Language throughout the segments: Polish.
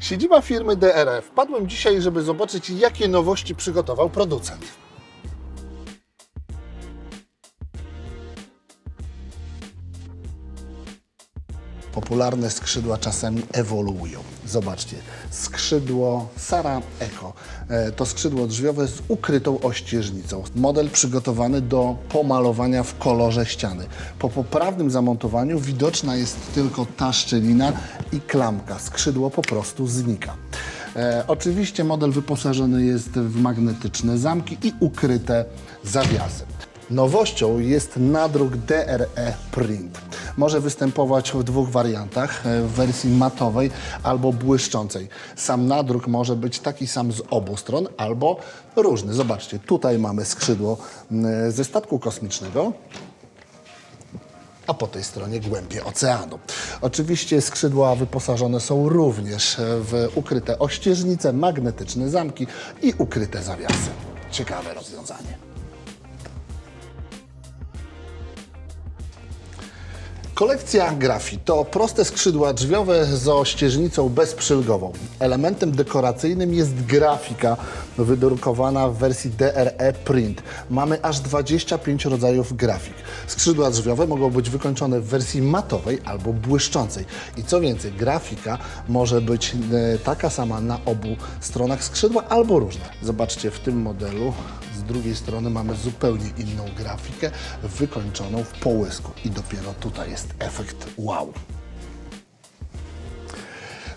Siedziba firmy DRF. Wpadłem dzisiaj, żeby zobaczyć, jakie nowości przygotował producent. Popularne skrzydła czasami ewoluują. Zobaczcie, skrzydło Sara Eco. E, To skrzydło drzwiowe z ukrytą ościeżnicą. Model przygotowany do pomalowania w kolorze ściany. Po poprawnym zamontowaniu widoczna jest tylko ta szczelina i klamka. Skrzydło po prostu znika. E, oczywiście model wyposażony jest w magnetyczne zamki i ukryte zawiasy. Nowością jest nadruk DRE Print. Może występować w dwóch wariantach, e, w wersji matowej albo błyszczącej. Sam nadruk może być taki sam z obu stron albo różny. Zobaczcie, tutaj mamy skrzydło mm, ze statku kosmicznego, a po tej stronie głębie oceanu. Oczywiście skrzydła wyposażone są również w ukryte ościeżnice, magnetyczne zamki i ukryte zawiasy. Ciekawe rozwiązanie. Kolekcja Grafi to proste skrzydła drzwiowe z ościeżnicą bezprzylgową. Elementem dekoracyjnym jest grafika wydrukowana w wersji DRE Print. Mamy aż 25 rodzajów grafik. Skrzydła drzwiowe mogą być wykończone w wersji matowej albo błyszczącej. I co więcej, grafika może być e, taka sama na obu stronach skrzydła albo różna. Zobaczcie, w tym modelu z drugiej strony mamy zupełnie inną grafikę wykończoną w połysku i dopiero tutaj jest efekt wow.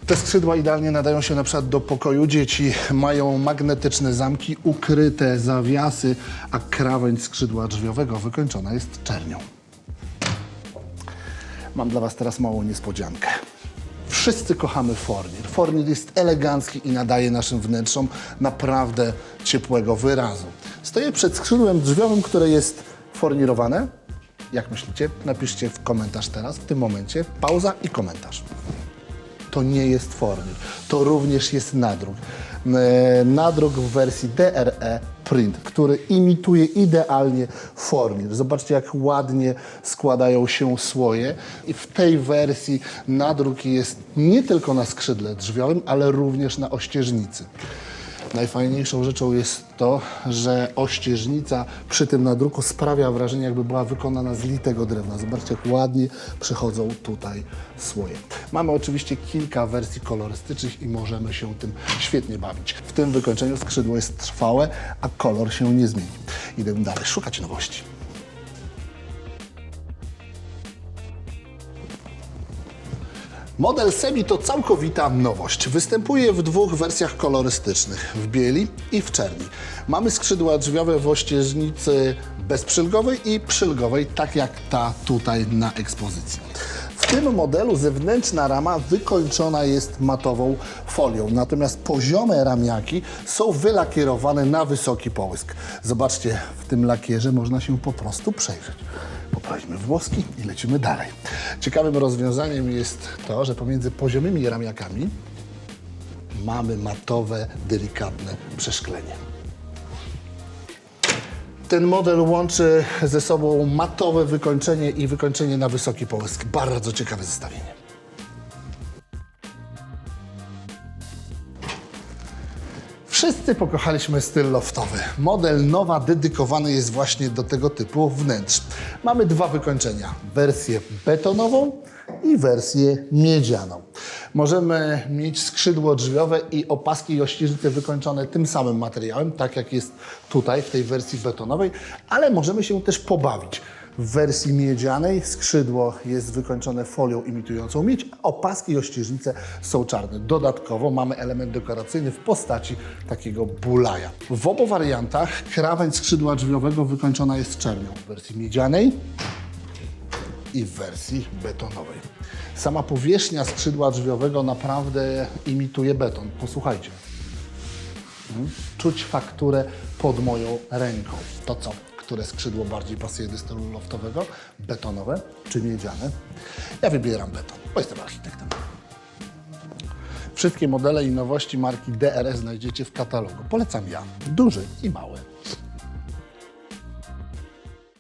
Te skrzydła idealnie nadają się na przykład do pokoju dzieci. Mają magnetyczne zamki, ukryte zawiasy, a krawędź skrzydła drzwiowego wykończona jest czernią. Mam dla Was teraz małą niespodziankę. Wszyscy kochamy fornir. Fornir jest elegancki i nadaje naszym wnętrzom naprawdę ciepłego wyrazu. Stoję przed skrzydłem drzwiowym, które jest fornirowane. Jak myślicie? Napiszcie w komentarz teraz, w tym momencie. Pauza i komentarz to nie jest fornir. To również jest nadruk. E, Nadruk w wersji DRE Print, który imituje idealnie fornir. Zobaczcie, jak ładnie składają się słoje. I w tej wersji nadruk jest nie tylko na skrzydle drzwiowym, ale również na ościeżnicy. Najfajniejszą rzeczą jest to, że ościeżnica przy tym nadruku sprawia wrażenie, jakby była wykonana z litego drewna. Zobaczcie, jak ładnie przychodzą tutaj słoje. Mamy oczywiście kilka wersji kolorystycznych i możemy się tym świetnie bawić. W tym wykończeniu skrzydło jest trwałe, a kolor się nie zmieni. Idę dalej szukać nowości. Model Semi to całkowita nowość. Występuje w dwóch wersjach kolorystycznych, w bieli i w czerni. Mamy skrzydła drzwiowe w ościeżnicy bezprzylgowej i przylgowej, tak jak ta tutaj na ekspozycji. W tym modelu zewnętrzna rama wykończona jest matową folią, natomiast poziome ramiaki są wylakierowane na wysoki połysk. Zobaczcie, w tym lakierze można się po prostu przejrzeć. Popraćmy włoski i lecimy dalej. Ciekawym rozwiązaniem jest to, że pomiędzy poziomymi ramiakami mamy matowe, delikatne przeszklenie. Ten model łączy ze sobą matowe wykończenie i wykończenie na wysoki połysk. Bardzo ciekawe zestawienie. Wszyscy pokochaliśmy styl loftowy. Model nowa dedykowany jest właśnie do tego typu wnętrz. Mamy dwa wykończenia: wersję betonową i wersję miedzianą. Możemy mieć skrzydło drzwiowe i opaski i wykończone tym samym materiałem, tak jak jest tutaj w tej wersji betonowej, ale możemy się też pobawić. W wersji miedzianej skrzydło jest wykończone folią imitującą miedź, a opaski i ościeżnice są czarne. Dodatkowo mamy element dekoracyjny w postaci takiego bulaja. W obu wariantach krawędź skrzydła drzwiowego wykończona jest czernią. W wersji miedzianej i w wersji betonowej. Sama powierzchnia skrzydła drzwiowego naprawdę imituje beton. Posłuchajcie. Mhm. Czuć fakturę pod moją ręką. To co? Które skrzydło bardziej pasuje do stylu loftowego? Betonowe czy miedziane? Ja wybieram beton, bo jestem architektem. Wszystkie modele i nowości marki DRS znajdziecie w katalogu. Polecam ja, duży i mały.